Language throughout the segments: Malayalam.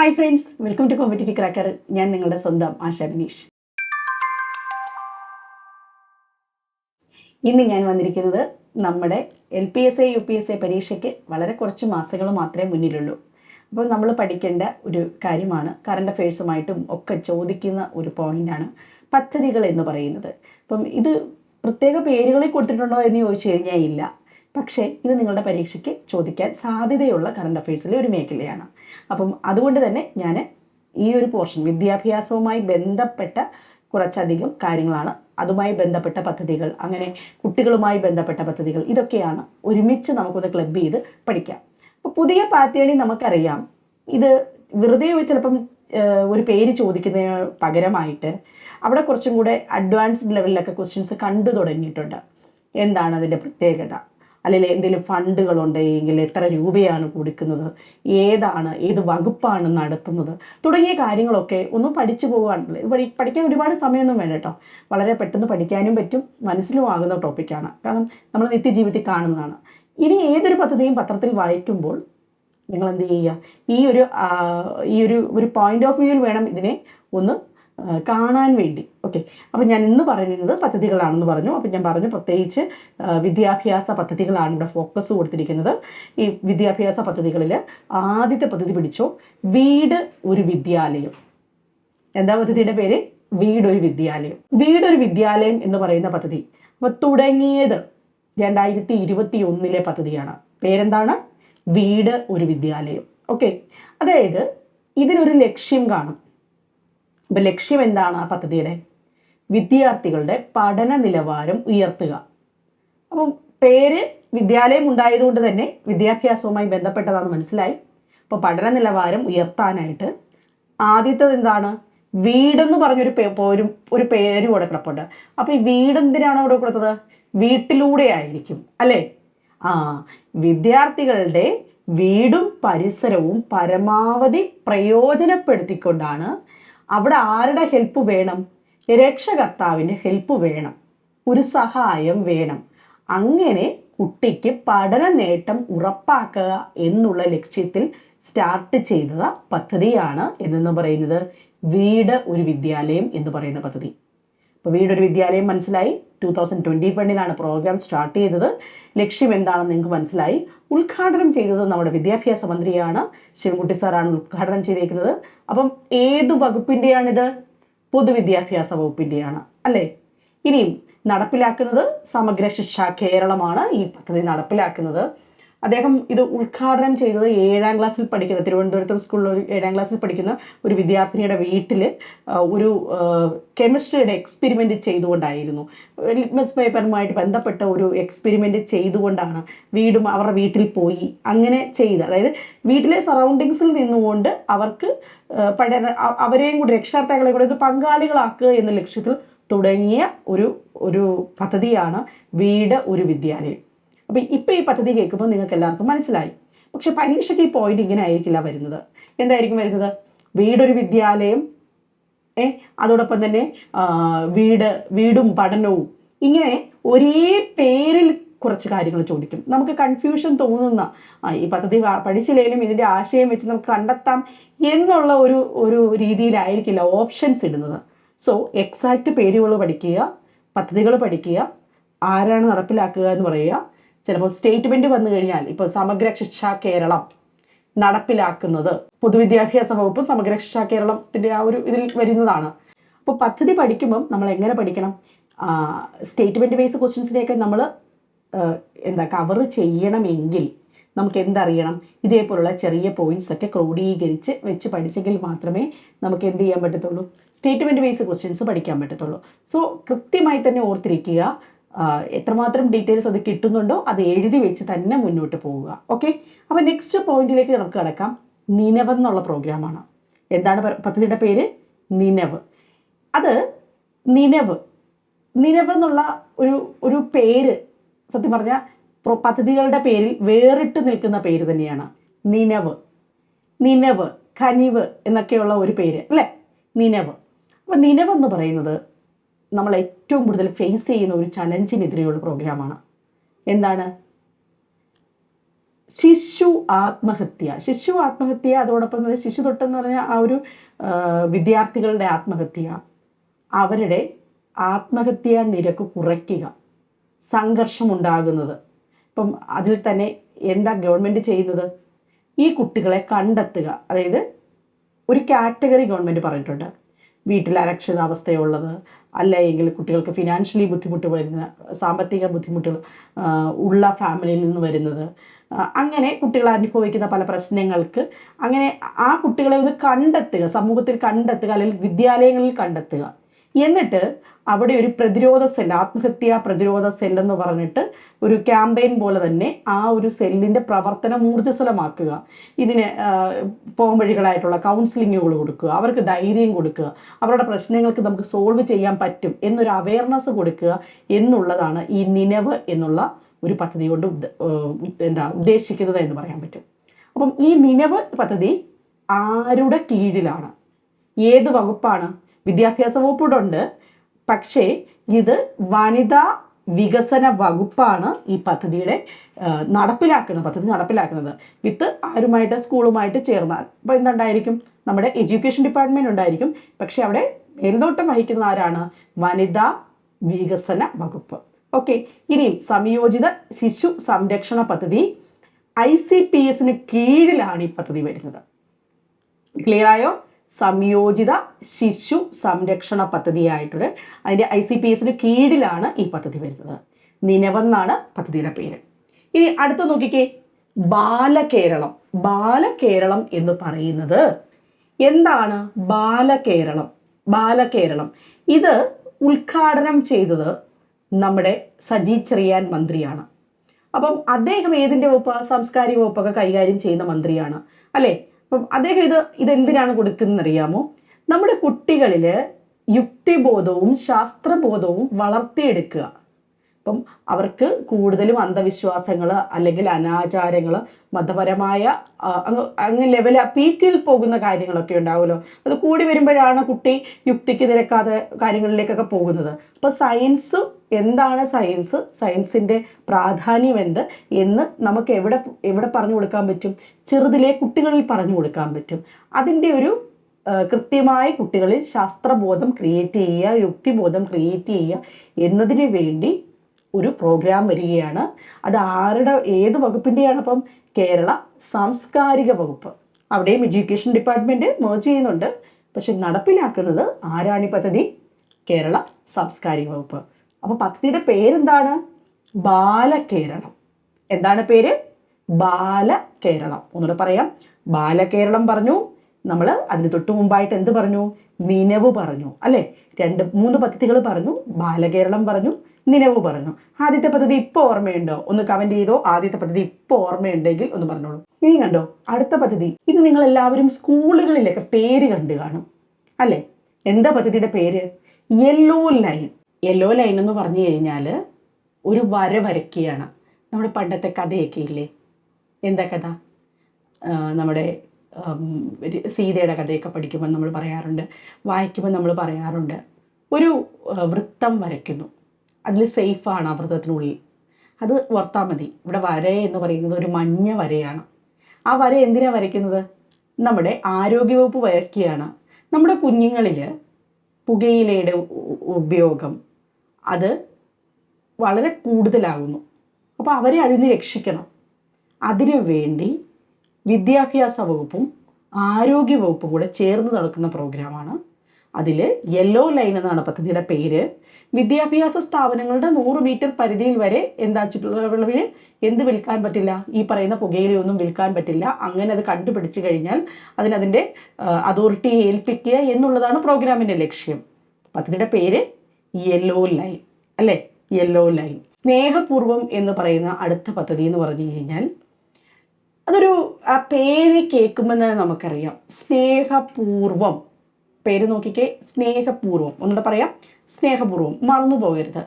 Hi friends welcome to competitive cracker ഞാൻ നിങ്ങളുടെ സ്വന്തം ആശാ ബിനീഷ് ഇന്ന് ഞാൻ വന്നിരിക്കുന്നത് നമ്മുടെ L P S A U P S A പരീക്ഷയ്ക്ക് വളരെ കുറച്ച് മാസങ്ങൾ മാത്രമേ മുന്നിലുള്ളൂ. അപ്പോൾ നമ്മൾ പഠിക്കേണ്ട ഒരു കാര്യമാണ് കറണ്ട് അഫയേഴ്സുമായിട്ടും ഒക്കെ ചോദിക്കുന്ന ഒരു പോയിന്റാണ് പദ്ധതികൾ എന്ന് പറയുന്നത്. അപ്പം ഇത് പ്രത്യേക പേരുകളിൽ കൊടുത്തിട്ടുണ്ടോ എന്ന് ചോദിച്ചു കഴിഞ്ഞാൽ ഇല്ല. പക്ഷേ ഇത് നിങ്ങളുടെ പരീക്ഷയ്ക്ക് ചോദിക്കാൻ സാധ്യതയുള്ള കറണ്ട് അഫയേഴ്സിലെ ഒരു മേഖലയാണ്. അപ്പം അതുകൊണ്ട് തന്നെ ഞാൻ ഈ ഒരു പോർഷൻ വിദ്യാഭ്യാസവുമായി ബന്ധപ്പെട്ട കുറച്ചധികം കാര്യങ്ങളാണ്. അതുമായി ബന്ധപ്പെട്ട പദ്ധതികൾ അങ്ങനെ കുട്ടികളുമായി ബന്ധപ്പെട്ട പദ്ധതികൾ ഇതൊക്കെയാണ് ഒരുമിച്ച് നമുക്കൊന്ന് ക്ലബ് ചെയ്ത് പഠിക്കാം. അപ്പോൾ പുതിയ പാറ്റേണിൽ നമുക്കറിയാം ഇത് വെറുതെ ചിലപ്പം ഒരു പേര് ചോദിക്കുന്നതിന് പകരമായിട്ട് അവിടെ കുറച്ചും കൂടെ അഡ്വാൻസ്ഡ് ലെവലിലൊക്കെ ക്വസ്റ്റ്യൻസ് കണ്ടു തുടങ്ങിയിട്ടുണ്ട്. എന്താണ് അതിന്റെ പ്രത്യേകത? അല്ലെങ്കിൽ എന്തെങ്കിലും ഫണ്ടുകളുണ്ടെങ്കിൽ എത്ര രൂപയാണ് കൊടുക്കുന്നത് ഏതാണ് ഏത് വകുപ്പാണ് നടത്തുന്നത് തുടങ്ങിയ കാര്യങ്ങളൊക്കെ ഒന്ന് പഠിച്ചു പഠി പഠിക്കാൻ ഒരുപാട് സമയമൊന്നും വേണ്ട കേട്ടോ. വളരെ പെട്ടെന്ന് പഠിക്കാനും പറ്റും മനസ്സിലും ആകുന്ന ടോപ്പിക്കാണ് കാരണം നമ്മൾ നിത്യജീവിതത്തിൽ കാണുന്നതാണ്. ഇനി ഏതൊരു പദ്ധതിയും പത്രത്തിൽ വായിക്കുമ്പോൾ നിങ്ങൾ എന്ത് ചെയ്യുക? ഈ ഒരു ഈ ഒരു ഒരു പോയിന്റ് ഓഫ് വ്യൂവിൽ വേണം ഇതിനെ ഒന്ന് കാണാൻ വേണ്ടി. ഓക്കെ അപ്പം ഞാൻ ഇന്ന് പറയുന്നത് പദ്ധതികളാണെന്ന് പറഞ്ഞു. അപ്പം ഞാൻ പറഞ്ഞു പ്രത്യേകിച്ച് വിദ്യാഭ്യാസ പദ്ധതികളാണ് ഇവിടെ ഫോക്കസ് കൊടുത്തിരിക്കുന്നത്. ഈ വിദ്യാഭ്യാസ പദ്ധതികളിൽ ആദ്യത്തെ പദ്ധതി പിടിച്ചു വീട് ഒരു വിദ്യാലയം. എന്താ പദ്ധതിയുടെ പേര്? വീടൊരു വിദ്യാലയം. വീടൊരു വിദ്യാലയം എന്ന് പറയുന്ന പദ്ധതി. അപ്പോൾ തുടങ്ങിയത് രണ്ടായിരത്തി ഇരുപത്തി ഒന്നിലെ പദ്ധതിയാണ്. പേരെന്താണ്? വീട് ഒരു വിദ്യാലയം. ഓക്കെ അതായത് ഇതിനൊരു ലക്ഷ്യം കാണും. അപ്പം ലക്ഷ്യം എന്താണ് ആ പദ്ധതിയുടെ? വിദ്യാർത്ഥികളുടെ പഠന നിലവാരം ഉയർത്തുക. അപ്പം പേര് വിദ്യാലയം ഉണ്ടായതുകൊണ്ട് തന്നെ വിദ്യാഭ്യാസവുമായി ബന്ധപ്പെട്ടതാണ് മനസ്സിലായി. അപ്പോൾ പഠന നിലവാരം ഉയർത്താനായിട്ട് ആദ്യത്തത് എന്താണ്? വീടെന്ന് പറഞ്ഞൊരു ഒരു ഒരു പേര് കൂടെ കിടപ്പുണ്ട്. അപ്പോൾ ഈ വീട് എന്തിനാണ് അവിടെ കൊടുത്തത്? വീട്ടിലൂടെ ആയിരിക്കും അല്ലേ? ആ വിദ്യാർത്ഥികളുടെ വീടും പരിസരവും പരമാവധി പ്രയോജനപ്പെടുത്തിക്കൊണ്ടാണ് അവിടെ ആരുടെ ഹെൽപ്പ് വേണം? രക്ഷകർത്താവിന്റെ ഹെൽപ്പ് വേണം. ഒരു സഹായം വേണം. അങ്ങനെ കുട്ടിക്ക് പഠന നേട്ടം ഉറപ്പാക്കുക എന്നുള്ള ലക്ഷ്യത്തിൽ സ്റ്റാർട്ട് ചെയ്ത പദ്ധതിയാണ് എന്നു പറയുന്നത്. വീട് ഒരു വിദ്യാലയം എന്ന് പറയുന്ന പദ്ധതി. അപ്പോൾ വീടൊരു വിദ്യാലയം മനസ്സിലായി. ടു തൗസൻഡ് ട്വന്റി ഫണ്ടിലാണ് പ്രോഗ്രാം സ്റ്റാർട്ട് ചെയ്തത്. ലക്ഷ്യം എന്താണെന്ന് നിങ്ങൾക്ക് മനസ്സിലായി. ഉദ്ഘാടനം ചെയ്തത് നമ്മുടെ വിദ്യാഭ്യാസ മന്ത്രിയാണ് ശിവൻകുട്ടി സാറാണ് ഉദ്ഘാടനം ചെയ്തേക്കുന്നത്. അപ്പം ഏത് വകുപ്പിന്റെയാണിത് പൊതുവിദ്യാഭ്യാസ വകുപ്പിന്റെയാണ് അല്ലേ? ഇനിയും നടപ്പിലാക്കുന്നത് സമഗ്ര ശിക്ഷ കേരളമാണ് ഈ പദ്ധതി നടപ്പിലാക്കുന്നത്. അദ്ദേഹം ഇത് ഉദ്ഘാടനം ചെയ്തത് ഏഴാം ക്ലാസ്സിൽ പഠിക്കുന്ന തിരുവനന്തപുരത്ത് സ്കൂളിൽ ഒരു ഏഴാം ക്ലാസ്സിൽ പഠിക്കുന്ന ഒരു വിദ്യാർത്ഥിനിയുടെ വീട്ടിൽ ഒരു കെമിസ്ട്രിയുടെ എക്സ്പെരിമെന്റ് ചെയ്തുകൊണ്ടായിരുന്നു. ലിറ്റ്മസ് പേപ്പറുമായിട്ട് ബന്ധപ്പെട്ട ഒരു എക്സ്പെരിമെന്റ് ചെയ്തുകൊണ്ടാണ് വീടും അവരുടെ വീട്ടിൽ പോയി അങ്ങനെ ചെയ്ത് അതായത് വീട്ടിലെ സറൗണ്ടിങ്സിൽ നിന്നുകൊണ്ട് അവർക്ക് പഠന അവരെയും കൂടി രക്ഷകർത്താക്കളെ കൂടി ഇത് പങ്കാളികളാക്കുക എന്ന ലക്ഷ്യത്തിൽ തുടങ്ങിയ ഒരു ഒരു പദ്ധതിയാണ് വീട് ഒരു വിദ്യാലയം. അപ്പം ഇപ്പം ഈ പദ്ധതി കേൾക്കുമ്പോൾ നിങ്ങൾക്ക് എല്ലാവർക്കും മനസ്സിലായി. പക്ഷേ പരീക്ഷയ്ക്ക് ഈ പോയിന്റ് ഇങ്ങനെ ആയിരിക്കില്ല വരുന്നത്. എന്തായിരിക്കും വരുന്നത്? വീടൊരു വിദ്യാലയം ഏ? അതോടൊപ്പം തന്നെ വീട് വീടും പഠനവും. ഇങ്ങനെ ഒരേ പേരിൽ കുറച്ച് കാര്യങ്ങൾ ചോദിക്കും. നമുക്ക് കൺഫ്യൂഷൻ തോന്നുന്ന ഈ പദ്ധതി പഠിച്ചില്ലെങ്കിലും ഇതിന്റെ ആശയം വെച്ച് നമുക്ക് കണ്ടെത്താം എന്നുള്ള ഒരു ഒരു രീതിയിലായിരിക്കില്ല ഓപ്ഷൻസ് ഇടുന്നത്. സോ എക്സാക്റ്റ് പേരുകൾ പഠിക്കുക പദ്ധതികൾ പഠിക്കുക ആരാണ് നടപ്പിലാക്കുക എന്ന് പറയുക ചിലപ്പോൾ സ്റ്റേറ്റ്മെന്റ് വന്നു കഴിഞ്ഞാൽ ഇപ്പോൾ സമഗ്ര ശിക്ഷ കേരളം നടപ്പിലാക്കുന്നത്. പൊതുവിദ്യാഭ്യാസ വകുപ്പ് സമഗ്ര ശിക്ഷ കേരളത്തിന്റെ ആ ഒരു ഇതിൽ വരുന്നതാണ്. അപ്പോൾ പദ്ധതി പഠിക്കുമ്പം നമ്മൾ എങ്ങനെ പഠിക്കണം? സ്റ്റേറ്റ്മെന്റ് ബേസ് ക്വസ്റ്റ്യൻസിനെയൊക്കെ നമ്മൾ എന്താ കവർ ചെയ്യണമെങ്കിൽ നമുക്ക് എന്തറിയണം? ഇതേപോലുള്ള ചെറിയ പോയിന്റ്സ് ഒക്കെ ക്രോഡീകരിച്ച് വെച്ച് പഠിച്ചെങ്കിൽ മാത്രമേ നമുക്ക് എന്ത് ചെയ്യാൻ പറ്റത്തുള്ളൂ? സ്റ്റേറ്റ്മെന്റ് ബേസ് ക്വസ്റ്റ്യൻസ് പഠിക്കാൻ പറ്റത്തുള്ളൂ. സോ കൃത്യമായി തന്നെ ഓർത്തിരിക്കുക. എത്രമാത്രം ഡീറ്റെയിൽസ് അത് കിട്ടുന്നുണ്ടോ അത് എഴുതി വെച്ച് തന്നെ മുന്നോട്ട് പോവുക. ഓക്കെ അപ്പോൾ നെക്സ്റ്റ് പോയിന്റിലേക്ക് നമുക്ക് കിടക്കാം. നിനവ് എന്നുള്ള പ്രോഗ്രാമാണ് എന്താണ് പദ്ധതിയുടെ പേര്? നിനവ്. അത് നിനവ്. നിനവ് എന്നുള്ള ഒരു ഒരു പേര് സത്യം പറഞ്ഞാൽ പദ്ധതികളുടെ പേരിൽ വേറിട്ട് നിൽക്കുന്ന പേര് തന്നെയാണ്. നിനവ്. നിനവ് കനിവ് എന്നൊക്കെയുള്ള ഒരു പേര് അല്ലേ? നിനവ്. അപ്പം നിനവ് എന്ന് പറയുന്നത് നമ്മൾ ഏറ്റവും കൂടുതൽ ഫേസ് ചെയ്യുന്ന ഒരു ചലഞ്ചിനെതിരെയുള്ള പ്രോഗ്രാമാണ് എന്താണ്? ശിശു ആത്മഹത്യ. ശിശു ആത്മഹത്യ അതോടൊപ്പം തന്നെ ശിശു തൊട്ടെന്ന് പറഞ്ഞ ആ ഒരു വിദ്യാർത്ഥികളുടെ ആത്മഹത്യ. അവരുടെ ആത്മഹത്യ നിരക്ക് കുറയ്ക്കുക. സംഘർഷം സംഘർഷമുണ്ടാകുന്നത്. ഇപ്പം അതിൽ തന്നെ എന്താ ഗവൺമെന്റ് ചെയ്യുന്നത്? ഈ കുട്ടികളെ കണ്ടെത്തുക. അതായത് ഒരു കാറ്റഗറി ഗവൺമെന്റ് പറഞ്ഞിട്ടുണ്ട്. വീട്ടിൽ അരക്ഷിതാവസ്ഥയുള്ളത് അല്ലെങ്കിൽ കുട്ടികൾക്ക് ഫിനാൻഷ്യലി ബുദ്ധിമുട്ട് വരുന്ന സാമ്പത്തിക ബുദ്ധിമുട്ടുകൾ ഉള്ള ഫാമിലിയിൽ നിന്ന് വരുന്നത്. അങ്ങനെ കുട്ടികൾ അനുഭവിക്കുന്ന പല പ്രശ്നങ്ങൾക്ക് അങ്ങനെ ആ കുട്ടികളെ ഒന്ന് കണ്ടെത്തുക സമൂഹത്തിൽ കണ്ടെത്തുക അല്ലെങ്കിൽ വിദ്യാലയങ്ങളിൽ കണ്ടെത്തുക. എന്നിട്ട് അവിടെ ഒരു പ്രതിരോധ സെൽ ആത്മഹത്യാ പ്രതിരോധ സെൽ എന്ന് പറഞ്ഞിട്ട് ഒരു ക്യാമ്പയിൻ പോലെ തന്നെ ആ ഒരു സെല്ലിന്റെ പ്രവർത്തനം ഊർജസ്വലമാക്കുക. ഇതിന് പോംവഴികളായിട്ടുള്ള കൗൺസിലിങ്ങുകൾ കൊടുക്കുക അവർക്ക് ധൈര്യം കൊടുക്കുക അവരുടെ പ്രശ്നങ്ങൾക്ക് നമുക്ക് സോൾവ് ചെയ്യാൻ പറ്റും എന്നൊരു അവയർനെസ് കൊടുക്കുക എന്നുള്ളതാണ് ഈ നിലവ് എന്നുള്ള ഒരു പദ്ധതി കൊണ്ട് എന്താ ഉദ്ദേശിക്കുന്നത് എന്ന് പറയാൻ പറ്റും. അപ്പം ഈ നിലവ് പദ്ധതി ആരുടെ കീഴിലാണ്? ഏത് വകുപ്പാണ്? വിദ്യാഭ്യാസ വകുപ്പിടുണ്ട് പക്ഷേ ഇത് വനിതാ വികസന വകുപ്പാണ് ഈ പദ്ധതിയുടെ നടപ്പിലാക്കുന്നത് പദ്ധതി നടപ്പിലാക്കുന്നത്. വിത്ത് ആരുമായിട്ട് സ്കൂളുമായിട്ട് ചേർന്നാൽ. അപ്പോൾ എന്തുണ്ടായിരിക്കും? നമ്മുടെ എഡ്യൂക്കേഷൻ ഡിപ്പാർട്ട്മെന്റ് ഉണ്ടായിരിക്കും. പക്ഷേ അവിടെ മേൽനോട്ടം വഹിക്കുന്ന ആരാണ്? വനിതാ വികസന വകുപ്പ്. ഓക്കെ ഇനിയും സംയോജിത ശിശു സംരക്ഷണ പദ്ധതി ഐ സി പി എസിന് കീഴിലാണ് ഈ പദ്ധതി വരുന്നത്. ക്ലിയർ ആയോ? സംയോജിത ശിശു സംരക്ഷണ പദ്ധതിയായിട്ടൊരു അതിന്റെ ഐ സി പി എസിന് കീഴിലാണ് ഈ പദ്ധതി വരുന്നത്. നിലവെന്നാണ് പദ്ധതിയുടെ പേര്. ഇനി അടുത്ത നോക്കിക്കേ. ബാലകേരളം. ബാലകേരളം എന്ന് പറയുന്നത് എന്താണ്? ബാലകേരളം. ബാലകേരളം. ഇത് ഉദ്ഘാടനം ചെയ്തത് നമ്മുടെ സജി ചെറിയാൻ മന്ത്രിയാണ്. അപ്പം അദ്ദേഹം ഏതിന്റെ വകുപ്പ്? സാംസ്കാരിക വകുപ്പൊക്കെ കൈകാര്യം ചെയ്യുന്ന മന്ത്രിയാണ്. അല്ലേ? അപ്പം അദ്ദേഹം ഇത് ഇതെന്തിനാണ് കൊടുക്കുന്നതെന്ന് അറിയാമോ നമ്മുടെ കുട്ടികളിൽ യുക്തിബോധവും ശാസ്ത്രബോധവും വളർത്തിയെടുക്കുക. അപ്പം അവർക്ക് കൂടുതലും അന്ധവിശ്വാസങ്ങൾ അല്ലെങ്കിൽ അനാചാരങ്ങൾ മതപരമായ അങ്ങ് ലെവല പീക്കിൽ പോകുന്ന കാര്യങ്ങളൊക്കെ ഉണ്ടാവുമല്ലോ. അത് കൂടി വരുമ്പോഴാണ് കുട്ടി യുക്തിക്ക് നിരക്കാതെ കാര്യങ്ങളിലേക്കൊക്കെ പോകുന്നത്. അപ്പോൾ സയൻസ് എന്താണ് സയൻസ് സയൻസിന്റെ പ്രാധാന്യം എന്ത് എന്ന് നമുക്ക് എവിടെ എവിടെ പറഞ്ഞു കൊടുക്കാൻ പറ്റും? ചെറുതിലെ കുട്ടികളിൽ പറഞ്ഞു കൊടുക്കാൻ പറ്റും. അതിന്റെ ഒരു കൃത്യമായി കുട്ടികളിൽ ശാസ്ത്രബോധം ക്രിയേറ്റ് ചെയ്യുക യുക്തിബോധം ക്രിയേറ്റ് ചെയ്യുക എന്നതിന് വേണ്ടി ഒരു പ്രോഗ്രാം വരികയാണ്. അത് ആരുടെ ഏത് വകുപ്പിന്റെയാണ് അപ്പം? കേരള സാംസ്കാരിക വകുപ്പ്. അവിടെയും എഡ്യൂക്കേഷൻ ഡിപ്പാർട്ട്മെന്റ് മേർജ് ചെയ്യുന്നുണ്ട്. പക്ഷെ നടപ്പിലാക്കുന്നത് ആരാണി പദ്ധതി? കേരള സാംസ്കാരിക വകുപ്പ്. അപ്പോൾ പദ്ധതിയുടെ പേരെന്താണ്? ബാലകേരളം. എന്താണ് പേര്? ബാലകേരളം. ഒന്നുകൂടെ പറയാം. ബാലകേരളം പറഞ്ഞു. നമ്മൾ അതിന് തൊട്ട് മുമ്പായിട്ട് എന്ത് പറഞ്ഞു? നിനവ് പറഞ്ഞു. അല്ലേ? രണ്ട് മൂന്ന് പദ്ധതികൾ പറഞ്ഞു. ബാലകേരളം പറഞ്ഞു. നിലവ് പറഞ്ഞു. ആദ്യത്തെ പദ്ധതി ഇപ്പോൾ ഓർമ്മയുണ്ടോ? ഒന്ന് കമന്റ് ചെയ്തോ? ആദ്യത്തെ പദ്ധതി ഇപ്പോൾ ഓർമ്മയുണ്ടെങ്കിൽ ഒന്ന് പറഞ്ഞോളൂ. ഇനി കണ്ടോ? അടുത്ത പദ്ധതി. ഇത് നിങ്ങൾ എല്ലാവരും സ്കൂളുകളിലൊക്കെ പേര് കണ്ടു കാണും. അല്ലേ? എന്താ പദ്ധതിയുടെ പേര്? യെല്ലോ ലൈൻ യെല്ലോ ലൈൻ എന്ന് പറഞ്ഞു കഴിഞ്ഞാൽ ഒരു വര വരയ്ക്കുകയാണ്. നമ്മുടെ പണ്ടത്തെ കഥയൊക്കെ ഇല്ലേ? എന്താ കഥ? നമ്മുടെ സീതയുടെ കഥയൊക്കെ പഠിക്കുമ്പോൾ നമ്മൾ പറയാറുണ്ട്. വായിക്കുമ്പോൾ നമ്മൾ പറയാറുണ്ട്. ഒരു വൃത്തം വരയ്ക്കുന്നു. അതിൽ സേഫാണ് ആ വൃത്തത്തിനുള്ളിൽ അത് ഓർത്താൽ മതി. ഇവിടെ വര എന്ന് പറയുന്നത് ഒരു മഞ്ഞ വരയാണ്. ആ വര എന്തിനാണ് വരയ്ക്കുന്നത്? നമ്മുടെ ആരോഗ്യവകുപ്പ് വരയ്ക്കുകയാണ്. നമ്മുടെ കുഞ്ഞുങ്ങളിൽ പുകയിലയുടെ ഉപയോഗം അത് വളരെ കൂടുതലാകുന്നു. അപ്പോൾ അവരെ അതിൽ നിന്ന് രക്ഷിക്കണം. അതിനു വേണ്ടി വിദ്യാഭ്യാസ വകുപ്പും ആരോഗ്യ വകുപ്പും കൂടെ ചേർന്ന് നടക്കുന്ന പ്രോഗ്രാമാണ് അതിൽ യെല്ലോ ലൈൻ എന്നാണ് പദ്ധതിയുടെ പേര്. വിദ്യാഭ്യാസ സ്ഥാപനങ്ങളുടെ നൂറ് മീറ്റർ പരിധിയിൽ വരെ എന്താ ചുറ്റുള്ളവരിൽ എന്ത് വിൽക്കാൻ പറ്റില്ല? ഈ പറയുന്ന പുകയിലയൊന്നും വിൽക്കാൻ പറ്റില്ല. അങ്ങനെ അത് കണ്ടുപിടിച്ചു കഴിഞ്ഞാൽ അതിനതിന്റെ അതോറിറ്റിയെ ഏൽപ്പിക്കുക എന്നുള്ളതാണ് പ്രോഗ്രാമിന്റെ ലക്ഷ്യം. പദ്ധതിയുടെ പേര് യെല്ലോ ലൈൻ അല്ലേ? യെല്ലോ ലൈൻ സ്നേഹപൂർവം എന്ന് പറയുന്ന അടുത്ത പദ്ധതി എന്ന് പറഞ്ഞു കഴിഞ്ഞാൽ അതൊരു ആ പേര് കേൾക്കുമ്പോൾ തന്നെ നമുക്കറിയാം. സ്നേഹപൂർവം. പേര് നോക്കിക്കേ. സ്നേഹപൂർവം. ഒന്നുകൂടെ പറയാം. സ്നേഹപൂർവം. മറന്നു പോകരുത്.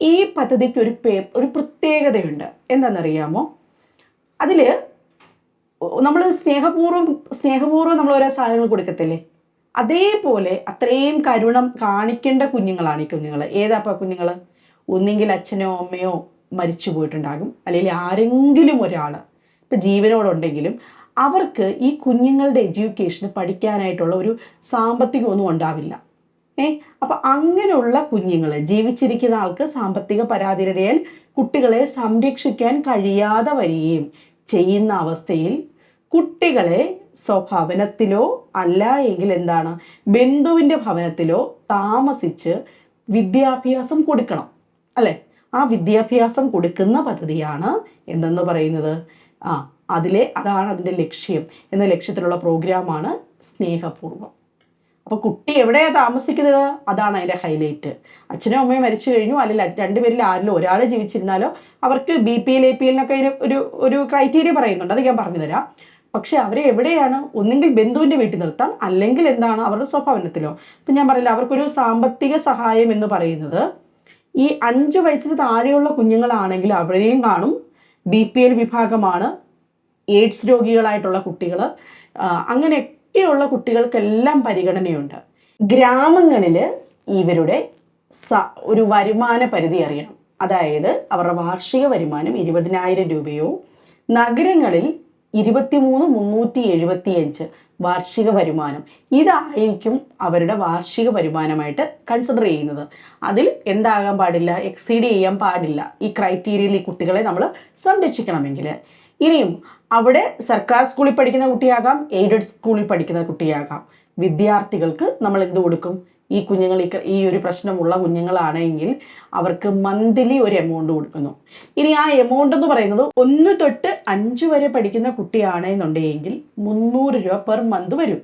ഈ പദ്ധതിക്ക് ഒരു പേ ഒരു പ്രത്യേകതയുണ്ട്. എന്താണെന്നറിയാമോ? അതിൽ നമ്മൾ സ്നേഹപൂർവം സ്നേഹപൂർവം നമ്മൾ ഓരോ സാധനങ്ങൾ കൊടുക്കത്തില്ലേ? അതേപോലെ അത്രയും കരുണം കാണിക്കേണ്ട കുഞ്ഞുങ്ങളാണ് ഈ കുഞ്ഞുങ്ങൾ ഏതാപ്പാ കുഞ്ഞുങ്ങൾ ഒന്നെങ്കിൽ അച്ഛനോ അമ്മയോ മരിച്ചു പോയിട്ടുണ്ടാകും. അല്ലെങ്കിൽ ആരെങ്കിലും ഒരാൾ ഇപ്പം ജീവനോടുണ്ടെങ്കിലും അവർക്ക് ഈ കുഞ്ഞുങ്ങളുടെ എഡ്യൂക്കേഷന് പഠിക്കാനായിട്ടുള്ള ഒരു സാമ്പത്തികമൊന്നും ഉണ്ടാവില്ല. ഏ? അപ്പം അങ്ങനെയുള്ള കുഞ്ഞുങ്ങൾ ജീവിച്ചിരിക്കുന്ന ആൾക്ക് സാമ്പത്തിക പരാതിരതയിൽ കുട്ടികളെ സംരക്ഷിക്കാൻ കഴിയാതെ വരികയും ചെയ്യുന്ന അവസ്ഥയിൽ കുട്ടികളെ സ്വഭവനത്തിലോ അല്ല എങ്കിൽ എന്താണ് ബന്ധുവിന്റെ ഭവനത്തിലോ താമസിച്ച് വിദ്യാഭ്യാസം കൊടുക്കണം. അല്ലേ? ആ വിദ്യാഭ്യാസം കൊടുക്കുന്ന പദ്ധതിയാണ് എന്തെന്ന് പറയുന്നത്? ആ അതിലെ അതാണ് അതിന്റെ ലക്ഷ്യം എന്ന ലക്ഷ്യത്തിലുള്ള പ്രോഗ്രാമാണ് സ്നേഹപൂർവം അപ്പോൾ കുട്ടി എവിടെയാണ് താമസിക്കുന്നത്? അതാണ് അതിന്റെ ഹൈലൈറ്റ് അച്ഛനും അമ്മയും മരിച്ചു കഴിഞ്ഞു. അല്ലെങ്കിൽ രണ്ടുപേരിൽ ആരിലും ഒരാൾ ജീവിച്ചിരുന്നാലോ അവർക്ക് B P L A P എല്ലിനൊക്കെ ഒരു ഒരു ക്രൈറ്റീരിയ പറയുന്നുണ്ട്. അത് ഞാൻ പറഞ്ഞു തരാം. പക്ഷെ അവരെ എവിടെയാണ്? ഒന്നെങ്കിൽ ബന്ധുവിന്റെ വീട്ടിൽ നിർത്താം. അല്ലെങ്കിൽ എന്താണ്? അവരുടെ സ്വഭവനത്തിലോ. ഇപ്പം ഞാൻ പറയില്ല അവർക്കൊരു സാമ്പത്തിക സഹായം എന്ന് പറയുന്നത് ഈ അഞ്ച് വയസ്സിന് താഴെയുള്ള കുഞ്ഞുങ്ങളാണെങ്കിൽ അവരെയും കാണും. ബി പി എൽ വിഭാഗമാണ് എയ്ഡ്സ് രോഗികളായിട്ടുള്ള കുട്ടികൾ അങ്ങനെയൊക്കെയുള്ള കുട്ടികൾക്കെല്ലാം പരിഗണനയുണ്ട്. ഗ്രാമങ്ങളിൽ ഇവരുടെ സ ഒരു വരുമാന പരിധി അറിയണം. അതായത് അവരുടെ വാർഷിക വരുമാനം ഇരുപതിനായിരം രൂപയോ നഗരങ്ങളിൽ ഇരുപത്തിമൂന്ന് മുന്നൂറ്റി എഴുപത്തിയഞ്ച് വാർഷിക വരുമാനം. ഇതായിരിക്കും അവരുടെ വാർഷിക വരുമാനമായിട്ട് കൺസിഡർ ചെയ്യുന്നത്. അതിൽ എന്താകാൻ പാടില്ല എക്സീഡ് ചെയ്യാൻ പാടില്ല ഈ ക്രൈറ്റീരിയയിൽ ഈ കുട്ടികളെ നമ്മൾ സംരക്ഷിക്കണമെങ്കിൽ. ഇനിയും അവിടെ സർക്കാർ സ്കൂളിൽ പഠിക്കുന്ന കുട്ടിയാകാം എയ്ഡഡ് സ്കൂളിൽ പഠിക്കുന്ന കുട്ടിയാകാം. വിദ്യാർത്ഥികൾക്ക് നമ്മൾ എന്ത് കൊടുക്കും? ഈ കുഞ്ഞുങ്ങൾ ഈ ഒരു പ്രശ്നമുള്ള കുഞ്ഞുങ്ങളാണെങ്കിൽ അവർക്ക് മന്ത്ലി ഒരു എമൗണ്ട് കൊടുക്കുന്നു. ഇനി ആ എമൗണ്ട് എന്ന് പറയുന്നത് ഒന്ന് തൊട്ട് അഞ്ച് വരെ പഠിക്കുന്ന കുട്ടിയാണെന്നുണ്ടെങ്കിൽ മുന്നൂറ് രൂപ പെർ മന്ത് വരും.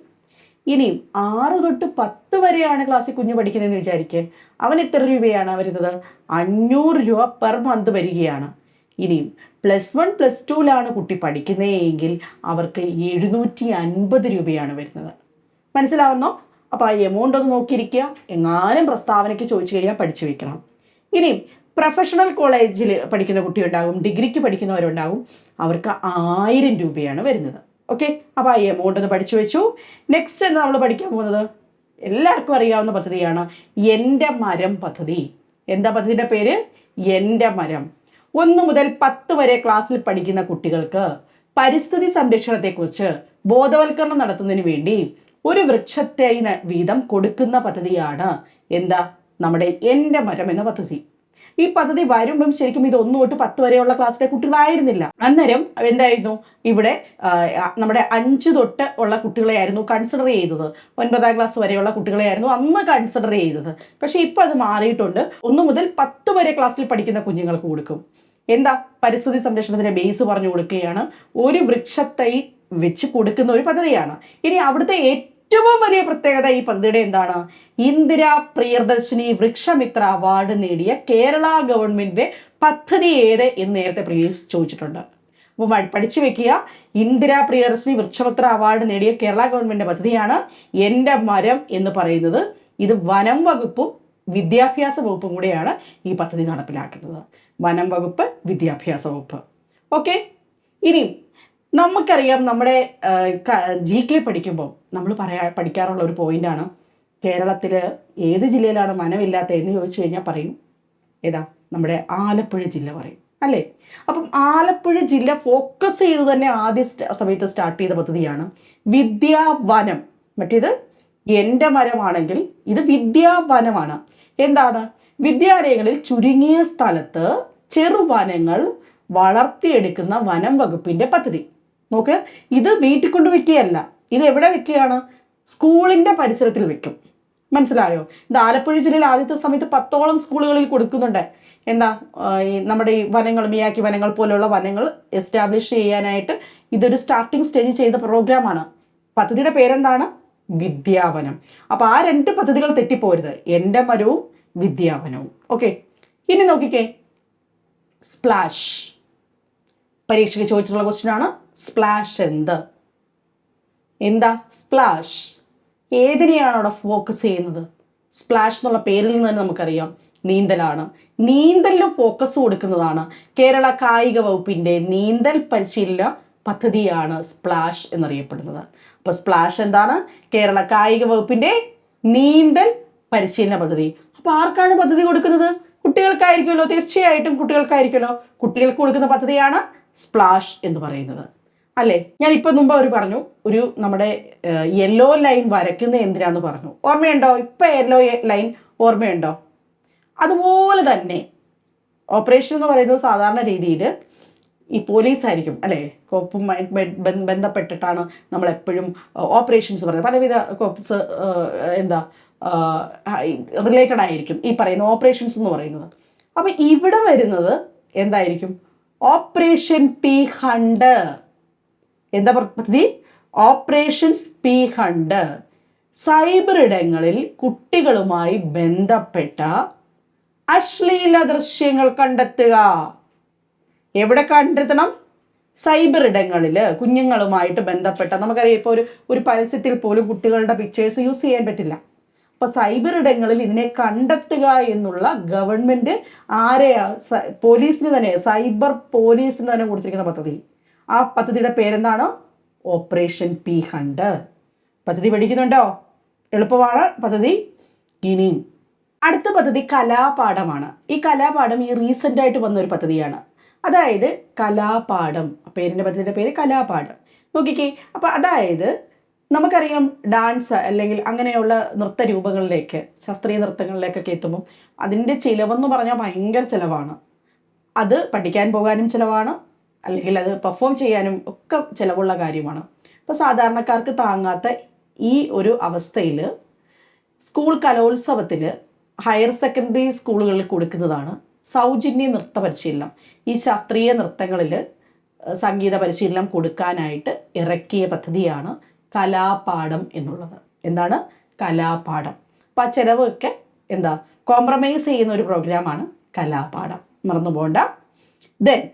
ഇനിയും ആറ് തൊട്ട് പത്ത് വരെയാണ് ക്ലാസ്സിൽ കുഞ്ഞ് പഠിക്കുന്നതെന്ന് വിചാരിക്കുക അവൻ എത്ര രൂപയാണ് വരുന്നത് അഞ്ഞൂറ് രൂപ പെർ മന്ത് വരികയാണ്. ഇനിയും പ്ലസ് വൺ പ്ലസ് ടുവിലാണ് കുട്ടി പഠിക്കുന്നതെങ്കിൽ അവർക്ക് എഴുന്നൂറ്റി അൻപത് രൂപയാണ് വരുന്നത്. മനസ്സിലാവുന്നോ? അപ്പോൾ ആ എമൗണ്ട് ഒന്ന് നോക്കിയിരിക്കുക. എങ്ങാനും പ്രസ്താവനയ്ക്ക് ചോദിച്ചു കഴിഞ്ഞാൽ പഠിച്ചു വെക്കണം. ഇനിയും പ്രൊഫഷണൽ കോളേജിൽ പഠിക്കുന്ന കുട്ടിയുണ്ടാകും ഡിഗ്രിക്ക് പഠിക്കുന്നവരുണ്ടാകും അവർക്ക് ആയിരം രൂപയാണ് വരുന്നത്. ഓക്കെ അപ്പോൾ ആ എമൗണ്ട് ഒന്ന് പഠിച്ചു വെച്ചു. നെക്സ്റ്റ് എന്താ നമ്മൾ പഠിക്കാൻ പോകുന്നത്? എല്ലാവർക്കും അറിയാവുന്ന പദ്ധതിയാണ് എന്റെ മരം പദ്ധതി. എന്താ പദ്ധതിയുടെ പേര്? എന്റെ മരം. ഒന്ന് മുതൽ പത്ത് വരെ ക്ലാസ്സിൽ പഠിക്കുന്ന കുട്ടികൾക്ക് പരിസ്ഥിതി സംരക്ഷണത്തെക്കുറിച്ച് ബോധവൽക്കരണം നടത്തുന്നതിന് വേണ്ടി ഒരു വൃക്ഷത്തെ വീതം കൊടുക്കുന്ന പദ്ധതിയാണ് എന്താ നമ്മുടെ എന്റെ മരം എന്ന പദ്ധതി. ഈ പദ്ധതി വരുമ്പം ശരിക്കും ഇത് ഒന്ന് തൊട്ട് പത്ത് വരെയുള്ള ക്ലാസ്സിലെ കുട്ടികളായിരുന്നില്ല. അന്നേരം എന്തായിരുന്നു? ഇവിടെ നമ്മുടെ അഞ്ച് തൊട്ട് ഉള്ള കുട്ടികളെയായിരുന്നു കൺസിഡർ ചെയ്തത്. ഒൻപതാം ക്ലാസ് വരെയുള്ള കുട്ടികളെയായിരുന്നു അന്ന് കൺസിഡർ ചെയ്തത്. പക്ഷേ ഇപ്പം അത് മാറിയിട്ടുണ്ട്. ഒന്ന് മുതൽ പത്ത് വരെ ക്ലാസ്സിൽ പഠിക്കുന്ന കുഞ്ഞുങ്ങൾക്ക് കൊടുക്കും. എന്താ? പരിസ്ഥിതി സംരക്ഷണത്തിന്റെ ബേസ് പറഞ്ഞു കൊടുക്കുകയാണ്. ഒരു വൃക്ഷത്തൈ വെച്ച് കൊടുക്കുന്ന ഒരു പദ്ധതിയാണ്. ഇനി അവിടുത്തെ ഏറ്റവും വലിയ പ്രത്യേകത ഈ പദ്ധതിയുടെ എന്താണ്? ഇന്ദിര പ്രിയദർശിനി വൃക്ഷമിത്ര അവാർഡ് നേടിയ കേരള ഗവൺമെന്റിന്റെ പദ്ധതി ഏത് എന്ന് നേരത്തെ പ്രിയസ് ചോദിച്ചിട്ടുണ്ട്. അപ്പോൾ പഠിച്ചു വെക്കുക. ഇന്ദിര പ്രിയദർശിനി വൃക്ഷമിത്ര അവാർഡ് നേടിയ കേരള ഗവൺമെന്റിന്റെ പദ്ധതിയാണ് എന്റെ മരം എന്ന് പറയുന്നത്. ഇത് വനം വകുപ്പും വിദ്യാഭ്യാസ വകുപ്പും കൂടെയാണ് ഈ പദ്ധതി നടപ്പിലാക്കുന്നത്. വനം വകുപ്പ് വിദ്യാഭ്യാസ വകുപ്പ്. ഓക്കെ? ഇനി നമുക്കറിയാം നമ്മുടെ ജി കെ പഠിക്കുമ്പോൾ നമ്മൾ പറയാ പഠിക്കാറുള്ള ഒരു പോയിന്റാണ് കേരളത്തിൽ ഏത് ജില്ലയിലാണ് മനമില്ലാത്ത എന്ന് ചോദിച്ചു കഴിഞ്ഞാൽ പറയും. ഏതാ? നമ്മുടെ ആലപ്പുഴ ജില്ല പറയും. അല്ലേ? അപ്പം ആലപ്പുഴ ജില്ല ഫോക്കസ് ചെയ്ത് തന്നെ ആദ്യ സമയത്ത് സ്റ്റാർട്ട് ചെയ്ത പദ്ധതിയാണ് വിദ്യാവനം. മറ്റേത് എന്റെ മരമാണെങ്കിൽ ഇത് വിദ്യാവനമാണ്. എന്താണ്? വിദ്യാലയങ്ങളിൽ ചുരുങ്ങിയ സ്ഥലത്ത് ചെറുവനങ്ങൾ വളർത്തിയെടുക്കുന്ന വനം വകുപ്പിന്റെ പദ്ധതി. നോക്ക് ഇത് വീട്ടിൽ കൊണ്ട് വെക്കുകയല്ല. ഇത് എവിടെ വെക്കുകയാണ്? സ്കൂളിന്റെ പരിസരത്തിൽ വെക്കും. മനസ്സിലായോ? ഇത് ആലപ്പുഴ ജില്ലയിൽ ആദ്യത്തെ സമയത്ത് പത്തോളം സ്കൂളുകളിൽ കൊടുക്കുന്നുണ്ട്. എന്താ ഈ നമ്മുടെ ഈ വനങ്ങൾ മിയാക്കി വനങ്ങൾ പോലെയുള്ള വനങ്ങൾ എസ്റ്റാബ്ലിഷ് ചെയ്യാനായിട്ട് ഇതൊരു സ്റ്റാർട്ടിംഗ് സ്റ്റേജ് ചെയ്ത പ്രോഗ്രാമാണ് പദ്ധതിയുടെ പേരെന്താണ്? വിദ്യാവനം. അപ്പോൾ ആ രണ്ട് പദ്ധതികൾ തെറ്റിപ്പോരുത്. എന്റെ മരവും വിദ്യാവനവും. ഓക്കെ ഇനി നോക്കിക്കേ. സ്പ്ലാഷ് പരീക്ഷയ്ക്ക് ചോദിച്ചിട്ടുള്ള ക്വസ്റ്റ്യൻ ആണ് സ്പ്ലാഷ് എന്ത്? എന്താ? സ്പ്ലാഷ് ഏതിനെയാണ് അവിടെ ഫോക്കസ് ചെയ്യുന്നത്? സ്പ്ലാഷ് എന്നുള്ള പേരിൽ നിന്ന് തന്നെ നമുക്കറിയാം. നീന്തലാണ്. നീന്തലിന് ഫോക്കസ് കൊടുക്കുന്നതാണ്. കേരള കായിക വകുപ്പിന്റെ നീന്തൽ പരിശീലന പദ്ധതിയാണ് സ്പ്ലാഷ് എന്നറിയപ്പെടുന്നത്. അപ്പോൾ സ്പ്ലാഷ് എന്താണ്? കേരള കായിക വകുപ്പിന്റെ നീന്തൽ പരിശീലന പദ്ധതി. അപ്പോൾ ആർക്കാണ് പദ്ധതി കൊടുക്കുന്നത്? കുട്ടികൾക്കായിരിക്കുമല്ലോ. തീർച്ചയായിട്ടും കുട്ടികൾക്കായിരിക്കുമല്ലോ. കുട്ടികൾക്ക് കൊടുക്കുന്ന പദ്ധതിയാണ് സ്പ്ലാഷ് എന്ന് പറയുന്നത്. അല്ലേ? ഞാൻ ഇപ്പൊ മുമ്പ് അവർ പറഞ്ഞു ഒരു നമ്മുടെ യെല്ലോ ലൈൻ വരയ്ക്കുന്ന എന്തിനാന്ന് പറഞ്ഞു. ഓർമ്മയുണ്ടോ? ഇപ്പൊ യെല്ലോ ലൈൻ ഓർമ്മയുണ്ടോ? അതുപോലെ തന്നെ ഓപ്പറേഷൻ എന്ന് പറയുന്നത് സാധാരണ രീതിയിൽ ഈ പോലീസായിരിക്കും അല്ലേ? കോപ്പുമായി ബന്ധപ്പെട്ടിട്ടാണ് നമ്മളെപ്പോഴും ഓപ്പറേഷൻസ് പറയുന്നത്. പലവിധ കോപ്സ് എന്താ റിലേറ്റഡ് ആയിരിക്കും ഈ പറയുന്ന ഓപ്പറേഷൻസ് എന്ന് പറയുന്നത്. അപ്പം ഇവിടെ വരുന്നത് എന്തായിരിക്കും? Operation P hunt. എന്താ പദ്ധതി? Operations P hunt. സൈബർ ഇടങ്ങളിൽ കുട്ടികളുമായി ബന്ധപ്പെട്ട അശ്ലീല ദൃശ്യങ്ങൾ കണ്ടെത്തുക. എവിടെ കണ്ടെത്തണം? സൈബർ ഇടങ്ങളിൽ കുഞ്ഞുങ്ങളുമായിട്ട് ബന്ധപ്പെട്ട നമുക്കറിയാം ഇപ്പോൾ ഒരു ഒരു പരസ്യത്തിൽ പോലും കുട്ടികളുടെ പിക്ചേഴ്സ് യൂസ് ചെയ്യാൻ പറ്റില്ല. അപ്പൊ സൈബർ ഇടങ്ങളിൽ ഇതിനെ കണ്ടെത്തുക എന്നുള്ള ഗവൺമെന്റ് ആരെയാ പോലീസിന് തന്നെ സൈബർ പോലീസിന് തന്നെ കൊടുത്തിരിക്കുന്ന പദ്ധതി. ആ പദ്ധതിയുടെ പേരെന്താണ്? Operation P hunt. പദ്ധതി പഠിക്കുന്നുണ്ടോ? എളുപ്പമാണ് പദ്ധതി? ഇനി അടുത്ത പദ്ധതി കലാപാഠമാണ്. ഈ കലാപാഠം ഈ റീസെന്റ് ആയിട്ട് വന്ന ഒരു പദ്ധതിയാണ്. അതായത് കലാപാഠം. പേരിന്റെ പദ്ധതിയുടെ പേര് കലാപാഠം. നോക്കിക്കേ. അപ്പോൾ അതായത് നമുക്കറിയാം ഡാൻസ് അല്ലെങ്കിൽ അങ്ങനെയുള്ള നൃത്ത രൂപങ്ങളിലേക്ക് ശാസ്ത്രീയ നൃത്തങ്ങളിലേക്കൊക്കെ എത്തുമ്പോൾ അതിന്റെ ചിലവെന്ന് പറഞ്ഞാൽ ഭയങ്കര ചിലവാണ്. അത് പഠിക്കാൻ പോകാനും ചിലവാണ് അല്ലെങ്കിൽ അത് പെർഫോം ചെയ്യാനും ഒക്കെ ചിലവുള്ള കാര്യമാണ്. അപ്പോൾ സാധാരണക്കാർക്ക് താങ്ങാത്ത ഈ ഒരു അവസ്ഥയിൽ സ്കൂൾ കലോത്സവത്തിൽ ഹയർ സെക്കൻഡറി സ്കൂളുകളിൽ കൊടുക്കുന്നതാണ് സൗജന്യ നൃത്ത പരിശീലനം. ഈ ശാസ്ത്രീയ നൃത്തങ്ങളിൽ സംഗീത പരിശീലനം കൊടുക്കാനായിട്ട് ഇറക്കിയ പദ്ധതിയാണ് കലാപാഠം എന്നുള്ളത്. എന്താണ്? കലാപാഠം. അപ്പം ആ ചിലവൊക്കെ എന്താ? കോംപ്രമൈസ് ചെയ്യുന്ന ഒരു പ്രോഗ്രാമാണ് കലാപാഠം. മറന്നു പോകണ്ട ദെൻ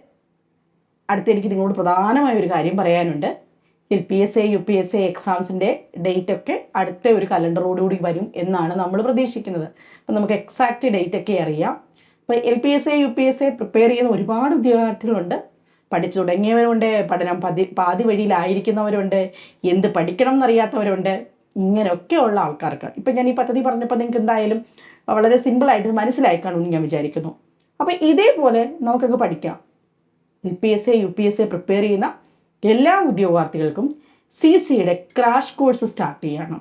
അടുത്ത എനിക്ക് നിങ്ങളോട് പ്രധാനമായ ഒരു കാര്യം പറയാനുണ്ട്. L P S A U P S A എക്സാംസിന്റെ date ഒക്കെ അടുത്ത ഒരു കലണ്ടറോടുകൂടി വരും എന്നാണ് നമ്മൾ പ്രതീക്ഷിക്കുന്നത്. അപ്പം നമുക്ക് എക്സാക്റ്റ് ഡേറ്റ് ഒക്കെ അറിയാം. അപ്പോൾ L P S A U P S A prepare ചെയ്യുന്ന ഒരുപാട് ഉദ്യോഗാർത്ഥികളുണ്ട് പഠിച്ചു തുടങ്ങിയവരുണ്ട് പഠനം പതി പാതി വഴിയിലായിരിക്കുന്നവരുണ്ട് എന്ത് പഠിക്കണം എന്നറിയാത്തവരുണ്ട് ഇങ്ങനെയൊക്കെയുള്ള ആൾക്കാർക്ക്. ഇപ്പം ഞാൻ ഈ പദ്ധതി പറഞ്ഞപ്പോൾ നിങ്ങൾക്ക് എന്തായാലും വളരെ സിമ്പിളായിട്ട് മനസ്സിലായി കാണുമെന്ന് ഞാൻ വിചാരിക്കുന്നു. അപ്പോൾ ഇതേപോലെ നമുക്കങ്ങ് പഠിക്കാം. L P S A U P S A prepare ചെയ്യുന്ന എല്ലാ ഉദ്യോഗാർത്ഥികൾക്കും സി സിയുടെ ക്രാഷ് കോഴ്സ് സ്റ്റാർട്ട് ചെയ്യണം.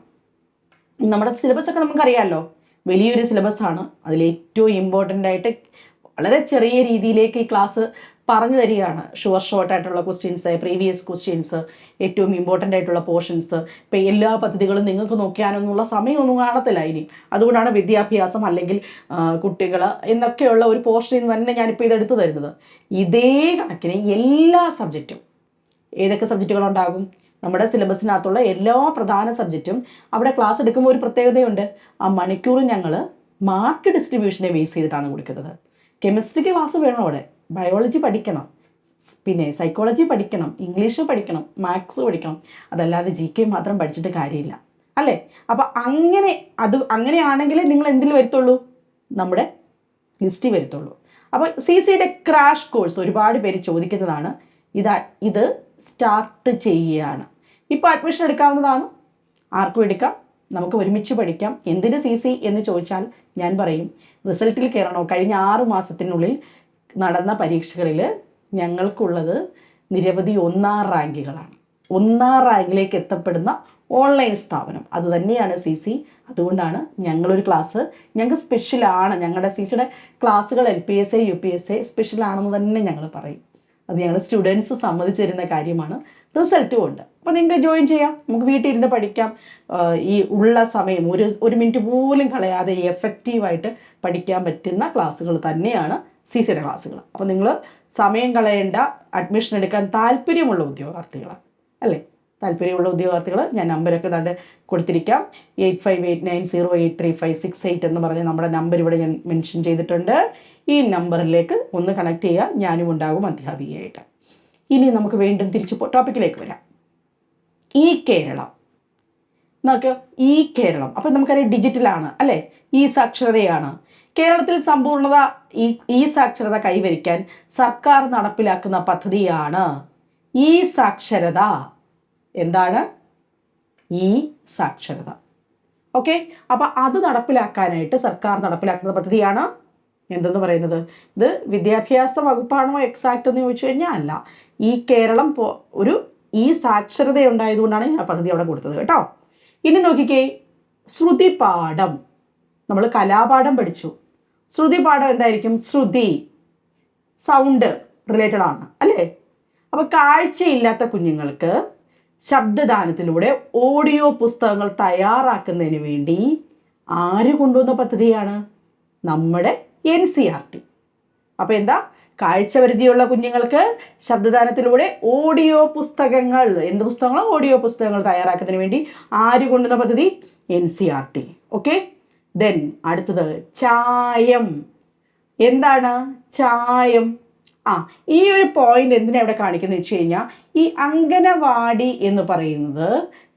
നമ്മുടെ സിലബസ് ഒക്കെ നമുക്കറിയാമല്ലോ വലിയൊരു സിലബസ് ആണ്. അതിൽ ഏറ്റവും ഇമ്പോർട്ടന്റ് ആയിട്ട് വളരെ ചെറിയ രീതിയിലേക്ക് ഈ ക്ലാസ് പറഞ്ഞു തരികയാണ്. ഷുവർ ഷോർട്ട് ആയിട്ടുള്ള ക്വസ്റ്റ്യൻസ് പ്രീവിയസ് ക്വസ്റ്റ്യൻസ് ഏറ്റവും ഇമ്പോർട്ടന്റ് ആയിട്ടുള്ള പോർഷൻസ് ഇപ്പം എല്ലാ പദ്ധതികളും നിങ്ങൾക്ക് നോക്കിയാനൊന്നുള്ള സമയമൊന്നും കാണത്തില്ല ഇനി അതുകൊണ്ടാണ് വിദ്യാഭ്യാസം അല്ലെങ്കിൽ കുട്ടികൾ എന്നൊക്കെയുള്ള ഒരു പോർഷനിൽ നിന്ന് തന്നെ ഞാനിപ്പോൾ ഇത് എടുത്തു തരുന്നത്. ഇതേ കണക്കിന് എല്ലാ സബ്ജക്റ്റും ഏതൊക്കെ സബ്ജക്റ്റുകളുണ്ടാകും നമ്മുടെ സിലബസിനകത്തുള്ള എല്ലാ പ്രധാന സബ്ജക്റ്റും അവിടെ ക്ലാസ് എടുക്കുമ്പോൾ ഒരു പ്രത്യേകതയുണ്ട്. ആ മണിക്കൂർ ഞങ്ങൾ മാർക്ക് ഡിസ്ട്രിബ്യൂഷനെ ബേസ് ചെയ്തിട്ടാണ് കൊടുക്കുന്നത്. കെമിസ്ട്രിക്ക് ക്ലാസ് വേണം അവിടെ. ബയോളജി പഠിക്കണം. പിന്നെ സൈക്കോളജി പഠിക്കണം ഇംഗ്ലീഷ് പഠിക്കണം മാത്സ് പഠിക്കണം. അതല്ലാതെ ജി കെ മാത്രം പഠിച്ചിട്ട് കാര്യമില്ല. അല്ലേ? അപ്പോൾ അങ്ങനെ അത് അങ്ങനെയാണെങ്കിൽ നിങ്ങൾ എന്തിൽ വരുത്തുള്ളൂ? നമ്മുടെ ലിസ്റ്റിൽ വരുത്തുള്ളൂ. അപ്പോൾ സി സിയുടെ ക്രാഷ് കോഴ്സ് ഒരുപാട് പേര് ചോദിക്കുന്നതാണ് ഇതാ ഇത് സ്റ്റാർട്ട് ചെയ്യുകയാണ്. ഇപ്പോൾ അഡ്മിഷൻ എടുക്കാവുന്നതാണ്. ആർക്കും എടുക്കാം. നമുക്ക് ഒരുമിച്ച് പഠിക്കാം. എന്തിന് സി സി എന്ന് ചോദിച്ചാൽ ഞാൻ പറയും റിസൾട്ടിൽ കയറണോ? കഴിഞ്ഞ ആറ് മാസത്തിനുള്ളിൽ നടന്ന പരീക്ഷകളിൽ ഞങ്ങൾക്കുള്ളത് നിരവധി ഒന്നാം റാങ്കുകളാണ്. ഒന്നാം റാങ്കിലേക്ക് എത്തപ്പെടുന്ന ഓൺലൈൻ സ്ഥാപനം. അതുതന്നെയാണ് സി സി. അതുകൊണ്ടാണ് ഞങ്ങളൊരു ക്ലാസ് ഞങ്ങൾക്ക് സ്പെഷ്യലാണ് ഞങ്ങളുടെ സി സിയുടെ ക്ലാസ്സുകൾ L P S A U P S A സ്പെഷ്യലാണെന്ന് തന്നെ ഞങ്ങൾ പറയും. അത് ഞങ്ങൾ സ്റ്റുഡൻസ് സമ്മതിച്ചു തരുന്ന കാര്യമാണ്. റിസൾട്ടും ഉണ്ട്. അപ്പോൾ നിങ്ങൾക്ക് ജോയിൻ ചെയ്യാം. നമുക്ക് വീട്ടിൽ ഇരുന്ന് പഠിക്കാം. ഈ ഉള്ള സമയം ഒരു ഒരു മിനിറ്റ് പോലും കളയാതെ എഫക്റ്റീവായിട്ട് പഠിക്കാൻ പറ്റുന്ന ക്ലാസ്സുകൾ തന്നെയാണ് സി സിയുടെ ക്ലാസ്സുകൾ അപ്പോൾ നിങ്ങൾ സമയം കളയേണ്ട അഡ്മിഷൻ എടുക്കാൻ താല്പര്യമുള്ള ഉദ്യോഗാർത്ഥികൾ അല്ലേ? താല്പര്യമുള്ള ഉദ്യോഗാർത്ഥികൾ ഞാൻ നമ്പരൊക്കെ തന്നെ കൊടുത്തിരിക്കാം. Eight five eight nine zero eight three five six eight എന്ന് പറഞ്ഞ് നമ്മുടെ നമ്പർ ഇവിടെ ഞാൻ മെൻഷൻ ചെയ്തിട്ടുണ്ട്. ഈ നമ്പറിലേക്ക് ഒന്ന് കണക്ട് ചെയ്യുക. ഞാനും ഉണ്ടാകും അധ്യാപികയായിട്ട്. ഇനി നമുക്ക് വീണ്ടും തിരിച്ച് ടോപ്പിക്കിലേക്ക് വരാം. ഈ കേരളം. നോക്കിയോ ഈ കേരളം. അപ്പം നമുക്കറിയാം ഡിജിറ്റലാണ് അല്ലേ? ഈ സാക്ഷരതയാണ്. കേരളത്തിൽ സമ്പൂർണത ഈ ഈ സാക്ഷരത കൈവരിക്കാൻ സർക്കാർ നടപ്പിലാക്കുന്ന പദ്ധതിയാണ് ഈ സാക്ഷരത. എന്താണ്? ഈ സാക്ഷരത. ഓക്കെ? അപ്പം അത് നടപ്പിലാക്കാനായിട്ട് സർക്കാർ നടപ്പിലാക്കുന്ന പദ്ധതിയാണ് എന്തെന്ന് പറയുന്നത്? ഇത് വിദ്യാഭ്യാസ വകുപ്പാണോ എക്സാക്റ്റ് എന്ന് ചോദിച്ചു കഴിഞ്ഞാൽ അല്ല. ഈ കേരളം ഒരു ഈ സാക്ഷരത ഉണ്ടായതുകൊണ്ടാണ് ഞാൻ പദ്ധതി അവിടെ കൊടുത്തത് കേട്ടോ. ഇനി നോക്കിക്കേ ശ്രുതിപാഠം. നമ്മൾ കലാപാഠം പഠിച്ചു. ശ്രുതി പാഠം എന്തായിരിക്കും? ശ്രുതി. സൗണ്ട് റിലേറ്റഡ് ആണ് അല്ലേ? അപ്പോൾ കാഴ്ചയില്ലാത്ത കുഞ്ഞുങ്ങൾക്ക് ശബ്ദദാനത്തിലൂടെ ഓഡിയോ പുസ്തകങ്ങൾ തയ്യാറാക്കുന്നതിന് വേണ്ടി ആര് കൊണ്ടുവന്ന പദ്ധതിയാണ്? നമ്മുടെ എൻ സി ആർ ടി അപ്പോൾ എന്താ? കാഴ്ചപരിധിയുള്ള കുഞ്ഞുങ്ങൾക്ക് ശബ്ദദാനത്തിലൂടെ ഓഡിയോ പുസ്തകങ്ങൾ എന്ത് പുസ്തകങ്ങളോ? ഓഡിയോ പുസ്തകങ്ങൾ തയ്യാറാക്കുന്നതിന് വേണ്ടി ആര് കൊണ്ടുവന്ന പദ്ധതി? N C R T okay then അടുത്തത് ചായം. എന്താണ്? ചായം. ആ ഈ ഒരു പോയിന്റ് എന്തിനാ ഇവിടെ കാണിക്കുന്നത് വെച്ച് കഴിഞ്ഞാൽ ഈ അങ്കനവാടി എന്ന് പറയുന്നത്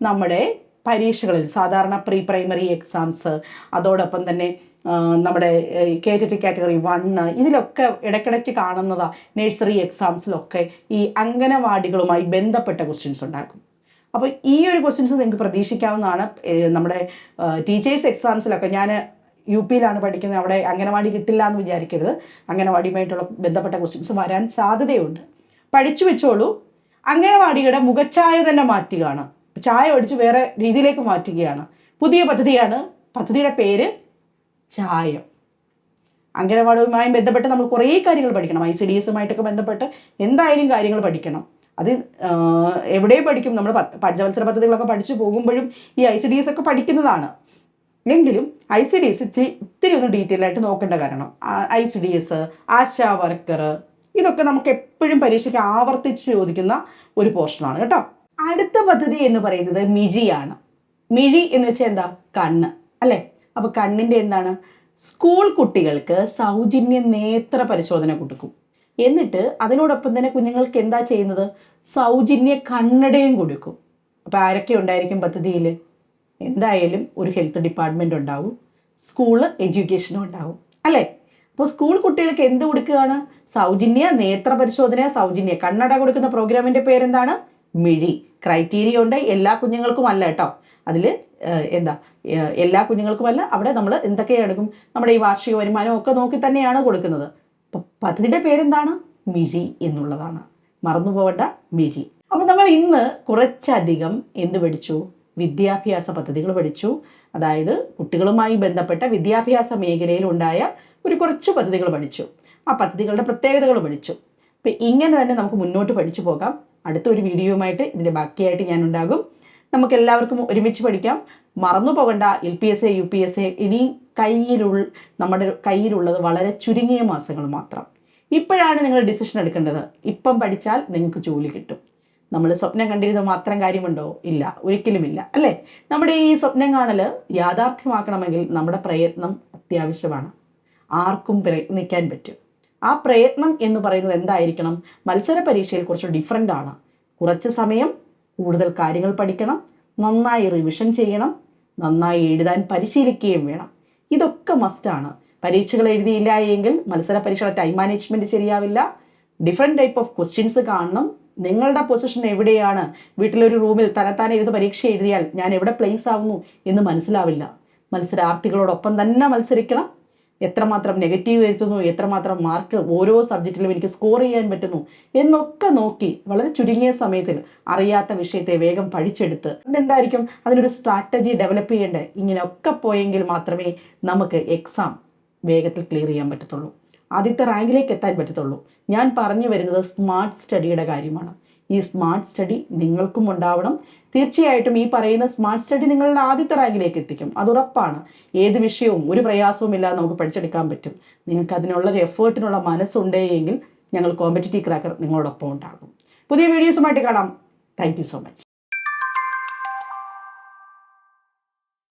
നമ്മുടെ പരീക്ഷകളിൽ സാധാരണ പ്രീ പ്രൈമറി എക്സാംസ് അതോടൊപ്പം തന്നെ നമ്മുടെ K T T category one ഇതിലൊക്കെ ഇടയ്ക്കിടയ്ക്ക് കാണുന്നതാണ് നഴ്സറി എക്സാംസിലൊക്കെ ഈ അങ്കനവാടികളുമായി ബന്ധപ്പെട്ട ക്വസ്റ്റ്യൻസ് ഉണ്ടാക്കും. അപ്പോൾ ഈ ഒരു ക്വസ്റ്റ്യൻസ് നിങ്ങൾക്ക് പ്രതീക്ഷിക്കാവുന്നതാണ്. നമ്മുടെ ടീച്ചേഴ്സ് എക്സാംസിലൊക്കെ ഞാൻ യു പിയിലാണ് പഠിക്കുന്നത്. അവിടെ അംഗനവാടി കിട്ടില്ല എന്ന് വിചാരിക്കരുത്. അംഗനവാടിയുമായിട്ടുള്ള ബന്ധപ്പെട്ട ക്വസ്റ്റ്യൻസ് വരാൻ സാധ്യതയുണ്ട്. പഠിച്ചു വെച്ചോളൂ. അംഗനവാടിയുടെ മുഖച്ഛായ തന്നെ മാറ്റുകയാണ്. ചായ ഒടിച്ച് വേറെ രീതിയിലേക്ക് മാറ്റുകയാണ്. പുതിയ പദ്ധതിയാണ്. പദ്ധതിയുടെ പേര് ചായം. അംഗനവാടിയുമായി ബന്ധപ്പെട്ട് നമ്മൾ കുറേ കാര്യങ്ങൾ പഠിക്കണം. ഐ സി ഡി എസുമായിട്ടൊക്കെ ബന്ധപ്പെട്ട് എന്തായാലും കാര്യങ്ങൾ പഠിക്കണം. അത് എവിടെ പഠിക്കും? നമ്മൾ പഞ്ചവത്സര പദ്ധതികളൊക്കെ പഠിച്ചു പോകുമ്പോഴും ഈ ഐ സി ഡി എസ് ഒക്കെ പഠിക്കുന്നതാണ്. എങ്കിലും ഐ സി ഡി എസ് ഇത്തിരി ഒന്ന് ഡീറ്റെയിൽ ആയിട്ട് നോക്കേണ്ട കാരണം I C D S Asha worker ഇതൊക്കെ നമുക്ക് എപ്പോഴും പരീക്ഷയ്ക്ക് ആവർത്തിച്ച് ചോദിക്കുന്ന ഒരു പോർഷനാണ് കേട്ടോ. അടുത്ത പദ്ധതി എന്ന് പറയുന്നത് മിഴിയാണ്. മിഴി എന്ന് വെച്ചാൽ എന്താ? കണ്ണ് അല്ലേ? അപ്പോൾ കണ്ണിന്റെ എന്താണ്? സ്കൂൾ കുട്ടികൾക്ക് സൗജന്യ നേത്ര പരിശോധന കൊടുക്കും. എന്നിട്ട് അതിനോടൊപ്പം തന്നെ കുഞ്ഞുങ്ങൾക്ക് എന്താ ചെയ്യുന്നത്? സൗജന്യ കണ്ണടയും കൊടുക്കും. അപ്പോൾ ആരൊക്കെ ഉണ്ടായിരിക്കും പദ്ധതിയിൽ എന്തായാലും ഒരു ഹെൽത്ത് ഡിപ്പാർട്ട്മെന്റ് ഉണ്ടാവും. സ്കൂൾ എഡ്യൂക്കേഷനും ഉണ്ടാവും. അല്ലേ? അപ്പോൾ സ്കൂൾ കുട്ടികൾക്ക് എന്ത് കൊടുക്കുകയാണ്? സൗജന്യ നേത്ര പരിശോധന സൗജന്യ കണ്ണട കൊടുക്കുന്ന പ്രോഗ്രാമിന്റെ പേരെന്താണ്? മിഴി. ക്രൈറ്റീരിയ ഉണ്ട്. എല്ലാ കുഞ്ഞുങ്ങൾക്കും അല്ല കേട്ടോ. അതിൽ എന്താ എല്ലാ കുഞ്ഞുങ്ങൾക്കുമല്ല അവിടെ നമ്മൾ എന്തൊക്കെ എടുക്കും? നമ്മുടെ ഈ വാർഷിക വരുമാനം ഒക്കെ നോക്കി തന്നെയാണ് കൊടുക്കുന്നത്. പദ്ധതിയുടെ പേരെന്താണ്? മിഴി എന്നുള്ളതാണ്. മറന്നു പോകേണ്ട മിഴി. അപ്പം നമ്മൾ ഇന്ന് കുറച്ചധികം എന്ത് പഠിച്ചു? വിദ്യാഭ്യാസ പദ്ധതികൾ പഠിച്ചു. അതായത് കുട്ടികളുമായി ബന്ധപ്പെട്ട വിദ്യാഭ്യാസ മേഖലയിൽ ഉണ്ടായ ഒരു കുറച്ച് പദ്ധതികൾ പഠിച്ചു. ആ പദ്ധതികളുടെ പ്രത്യേകതകൾ പഠിച്ചു. അപ്പം ഇങ്ങനെ തന്നെ നമുക്ക് മുന്നോട്ട് പഠിച്ചു പോകാം. അടുത്ത ഒരു വീഡിയോയുമായിട്ട് ഇതിന്റെ ബാക്കിയായിട്ട് ഞാൻ ഉണ്ടാകും നമുക്ക് എല്ലാവർക്കും ഒരുമിച്ച് പഠിക്കാം. മറന്നു പോകണ്ട L P S A U P S A ഇനി കയ്യിലുള്ള നമ്മുടെ കയ്യിലുള്ളത് വളരെ ചുരുങ്ങിയ മാസങ്ങൾ മാത്രം. ഇപ്പോഴാണ് നിങ്ങൾ ഡിസിഷൻ എടുക്കേണ്ടത്. ഇപ്പം പഠിച്ചാൽ നിങ്ങൾക്ക് ജോലി കിട്ടും. നമ്മൾ സ്വപ്നം കണ്ടിരുന്ന മാത്രം കാര്യമുണ്ടോ? ഇല്ല. ഒരിക്കലുമില്ല അല്ലേ? നമ്മുടെ ഈ സ്വപ്നം കാണൽ യാഥാർത്ഥ്യമാക്കണമെങ്കിൽ നമ്മുടെ പ്രയത്നം അത്യാവശ്യമാണ്. ആർക്കും പ്രയത്നിക്കാൻ പറ്റും. ആ പ്രയത്നം എന്ന് പറയുന്നത് എന്തായിരിക്കണം? മത്സര പരീക്ഷയിൽ കുറച്ച് ഡിഫറെന്റ് ആണ്. കുറച്ച് സമയം കൂടുതൽ കാര്യങ്ങൾ പഠിക്കണം നന്നായി റിവിഷൻ ചെയ്യണം നന്നായി എഴുതാൻ പരിശീലിക്കുകയും വേണം. ഇതൊക്കെ മസ്റ്റാണ് പരീക്ഷകൾ എഴുതിയില്ല എങ്കിൽ മത്സര പരീക്ഷയുടെ ടൈം മാനേജ്മെന്റ് ശരിയാവില്ല. ഡിഫറെന്റ് ടൈപ്പ് ഓഫ് ക്വസ്റ്റ്യൻസ് കാണണം. നിങ്ങളുടെ പൊസിഷൻ എവിടെയാണ്? വീട്ടിലൊരു റൂമിൽ തനത്താനെ എഴുതി പരീക്ഷ എഴുതിയാൽ ഞാൻ എവിടെ പ്ലേസ് ആവുന്നു എന്ന് മനസ്സിലാവില്ല. മത്സരാർത്ഥികളോടൊപ്പം തന്നെ മത്സരിക്കണം. എത്രമാത്രം നെഗറ്റീവ് വരുത്തുന്നു എത്രമാത്രം മാർക്ക് ഓരോ സബ്ജക്റ്റിലും എനിക്ക് സ്കോർ ചെയ്യാൻ പറ്റുന്നു എന്നൊക്കെ നോക്കി വളരെ ചുരുങ്ങിയ സമയത്തിൽ അറിയാത്ത വിഷയത്തെ വേഗം പഠിച്ചെടുത്ത് എന്തായിരിക്കും അതിനൊരു സ്ട്രാറ്റജി ഡെവലപ്പ് ചെയ്യേണ്ടത് ഇങ്ങനെയൊക്കെ പോയെങ്കിൽ മാത്രമേ നമുക്ക് എക്സാം വേഗത്തിൽ ക്ലിയർ ചെയ്യാൻ പറ്റത്തുള്ളൂ. ആദ്യത്തെ റാങ്കിലേക്ക് എത്താൻ പറ്റത്തുള്ളൂ. ഞാൻ പറഞ്ഞു വരുന്നത് സ്മാർട്ട് സ്റ്റഡിയുടെ കാര്യമാണ്. ഈ സ്മാർട്ട് സ്റ്റഡി നിങ്ങൾക്കും ഉണ്ടാവണം. തീർച്ചയായിട്ടും ഈ പറയുന്ന സ്മാർട്ട് സ്റ്റഡി നിങ്ങളുടെ ആദ്യത്തെ റാങ്കിലേക്ക് എത്തിക്കും. അത് ഉറപ്പാണ്. ഏത് വിഷയവും ഒരു പ്രയാസവും ഇല്ലാതെ നമുക്ക് പഠിച്ചെടുക്കാൻ പറ്റും. നിങ്ങൾക്ക് അതിനുള്ള ഒരു എഫേർട്ടിനുള്ള മനസ്സുണ്ടെങ്കിൽ ഞങ്ങൾ കോമ്പറ്റീറ്റീവ് ക്രാക്കർ നിങ്ങളോടൊപ്പം ഉണ്ടാകും. പുതിയ വീഡിയോസുമായിട്ട് കാണാം. Thank so much